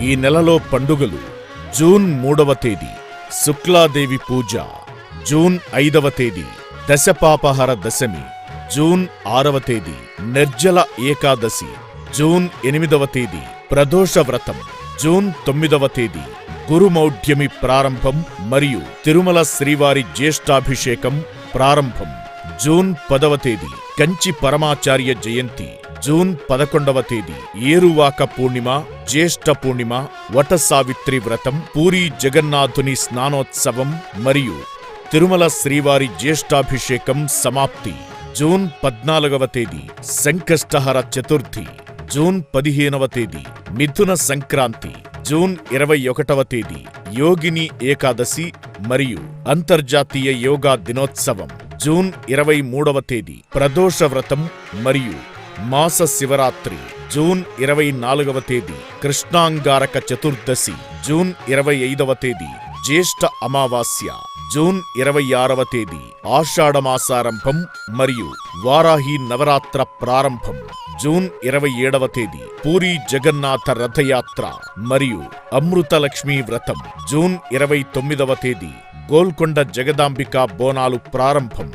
ఈ నెలలో పండుగలు జూన్ మూడవ తేదీ శుక్లాదేవి పూజ జూన్ ఐదవ తేదీ దశపాపహర దశమి జూన్ ఆరవ తేదీ నిర్జల ఏకాదశి జూన్ ఎనిమిదవ తేదీ ప్రదోష వ్రతం జూన్ తొమ్మిదవ తేదీ గురుమౌఢ్యమి ప్రారంభం మరియు తిరుమల శ్రీవారి జ్యేష్ఠాభిషేకం ప్రారంభం జూన్ పదవ తేదీ కంచి పరమాచార్య జయంతి జూన్ పదకొండవ తేదీ ఏరువాక పూర్ణిమ జ్యేష్ఠ పూర్ణిమ వట సావిత్రి వ్రతం పూరి జగన్నాథుని స్నానోత్సవం మరియు తిరుమల శ్రీవారి జ్యేష్ఠాభిషేకం సమాప్తి. జూన్ పద్నాలుగవ తేదీ సంకష్టహర చతుర్థి. జూన్ పదిహేనవ తేదీ మిథున సంక్రాంతి. జూన్ ఇరవై ఒకటవ తేదీ యోగిని ఏకాదశి మరియు అంతర్జాతీయ యోగా దినోత్సవం. జూన్ ఇరవై మూడవ తేదీ ప్రదోష వ్రతం మరియు మాస శివరాత్రి జూన్ ఇరవై నాలుగవ తేదీ కృష్ణాంగారక చతుర్దశి జూన్ ఇరవై ఐదవ తేదీ జ్యేష్ఠ అమావాస్య జూన్ ఇరవై ఆరవ తేదీ ఆషాఢమాసారంభం మరియు వారాహి నవరాత్ర ప్రారంభం జూన్ ఇరవై ఏడవ తేదీ పూరి జగన్నాథ రథయాత్ర మరియు అమృతలక్ష్మీ వ్రతం జూన్ ఇరవై తొమ్మిదవ తేదీ గోల్కొండ జగదాంబిక బోనాలు ప్రారంభం.